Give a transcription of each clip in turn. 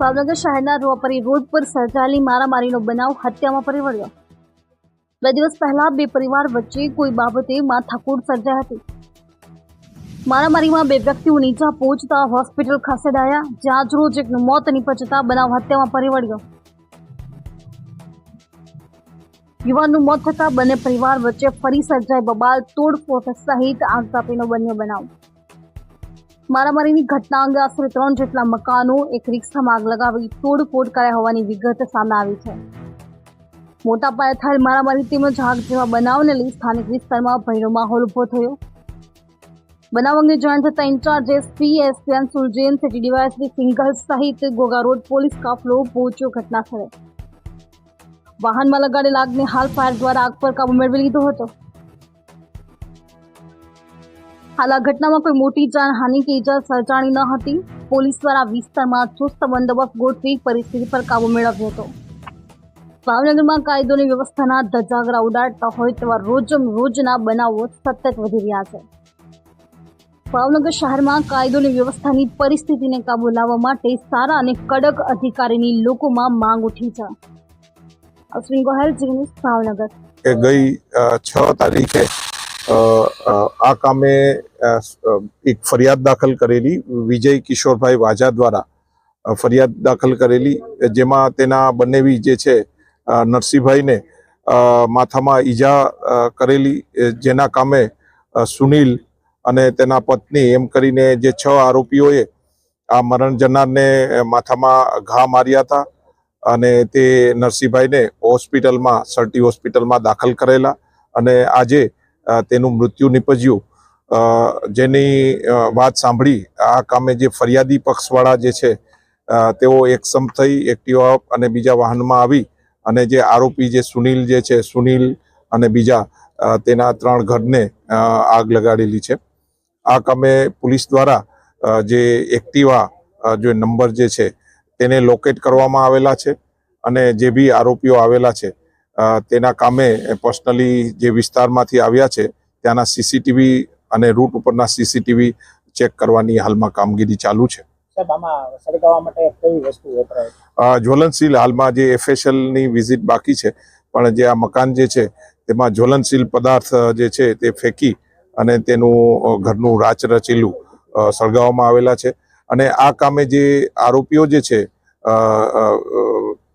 ભાવનગર શહેરના રોપરી રોડ પર સર્જાયેલી મારામારીનો બનાવ હત્યામાં પરિવર્યો બે દિવસ પહેલા બે પરિવાર વચ્ચે કોઈ બાબતે માથાકૂટ સર્જાઈ હતી. મારામારીમાં બે વ્યક્તિઓ નીચા પહોંચતા હોસ્પિટલ ખસેડાયા, જ્યાં જ રોજ એકનું મોત નીપજતા બનાવ હત્યામાં પરિવર્યો યુવાનનું મોત થતા બંને પરિવાર વચ્ચે ફરી સર્જાઈ બબાલ તોડફોડ સહિત આગઝાપીનો બન્યો બનાવ. મારામારીની ઘટના અંગે આશરે ત્રણ જેટલા મકાનો, એક રિક્ષામાં આગ લગાવી તોડફોડ કરાયા હોવાની વિગત સામે આવી છે. મોટા પાયે થયેલ મારામારી તેમજ આગ જેવા બનાવને લઈ સ્થાનિક વિસ્તારમાં ભયનો માહોલ ઊભો થયો. બનાવ અંગે જાણ થતાં ઇન્ચાર્જ એસપી એસપીએન સુલજેન સિટી ડીવાયએસપી સિંઘલ સહિત ગોગા રોડ પોલીસ કાફલો પહોંચ્યો ઘટના સ્થળે વાહનમાં લગાડેલ આગને હાલ ફાયર દ્વારા આગ પર કાબુ મેળવી લીધો હતો. હાલ આ ઘટનામાં કોઈ મોટી જાનહાનિ કે ઇજા સર્જાણી ન હતી. પોલીસ દ્વારા વિસ્તારમાં ચુસ્ત બંદોબસ્ત ગોઠવી પરિસ્થિતિ પર કાબુ મેળવ્યો હતો. ભાવનગરમાં કાયદોની વ્યવસ્થાના ધજાગરા ઉડાડતા હોય તેવા રોજમ રોજના બનાવો સતત વધી રહ્યા છે. ભાવનગર શહેરમાં કાયદોની વ્યવસ્થાની પરિસ્થિતિને કાબુ લાવવા માટે સારા અને કડક અધિકારીની લોકોમાં માંગ ઉઠી છે. અશ્વિન ગોહેલ જીન્સ ભાવનગર. ગઈ છ તારીખે આ કામે એક ફરિયાદ દાખલ કરેલી વિજય કિશોરભાઈ વાજા દ્વારા. ફરિયાદ દાખલ કરેલી, જેમાં તેના બંનેવી જે છે નરસિંહભાઈને માથામાં ઈજા કરેલી જેના કામે સુનિલ અને તેના પત્ની એમ કરીને જે છ આરોપીઓએ આ મરણ જનારને માથામાં ઘા માર્યા હતા અને તે નરસિંહભાઈને હોસ્પિટલમાં, સર્ટી હોસ્પિટલમાં દાખલ કરેલા અને આજે તેનું મૃત્યુ નિપજ્યું. જેની વાત સાંભળી, આ કામે જે ફરિયાદી પક્ષવાળા જે છે તેઓ એકસમ થઈ, એક્ટિવા અને બીજા વાહનમાં આવી અને જે આરોપી જે સુનિલ જે છે, સુનિલ અને બીજા તેના ત્રણ ઘરને આગ લગાડેલી છે. આ કામે પોલીસ દ્વારા જે એક્ટિવા જે નંબર જે છે, તેને લોકેટ કરવામાં આવેલા છે અને જે બી આરોપીઓ આવેલા છે તેના કામે પર્સનલી જે વિસ્તારમાંથી આવ્યા છે ત્યાંના સીસીટીવી અને રૂટ ઉપરના સીસીટીવી ચેક કરવાની હાલમાં કામગીરી ચાલુ છે. જ્વલનશીલ હાલમાં જે એફએસએલ વિઝિટ બાકી છે પણ જે આ મકાન જે છે તેમાં જ્વલનશીલ પદાર્થ જે છે તે ફેંકી અને તેનું ઘરનું રાચ રચેલું સળગાવવામાં આવેલા છે. અને આ કામે જે આરોપીઓ જે છે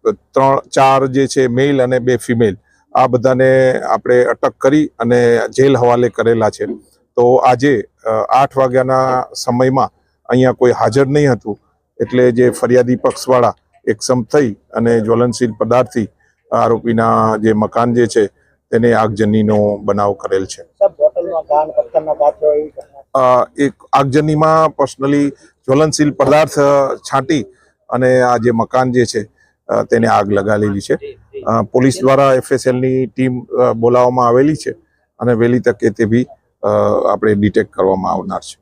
ત્રણ ચાર જે છે મેલ અને બે ફિમેલ આ બધાને આપણે અટક કરી અને જેલ હવાલે કરેલા છે. તો આજે આઠ વાગ્યાના સમયમાં અહીંયા કોઈ હાજર નહીં હતું એટલે જે ફરિયાદી પક્ષવાળા એકસમ થઈ અને જ્વલનશીલ પદાર્થથી આરોપીના જે મકાન જે છે તેને આગજનીનો બનાવ કરેલ છે. એક આગજનીમાં પર્સનલી જ્વલનશીલ પદાર્થ છાંટી અને આ જે મકાન જે છે તેને આગ લગાડેલી છે. પોલીસ દ્વારા એફએસએલની ટીમ બોલાવવામાં આવેલી છે અને વહેલી તકે તે બી આપણે ડિટેક્ટ કરવામાં આવનાર છે.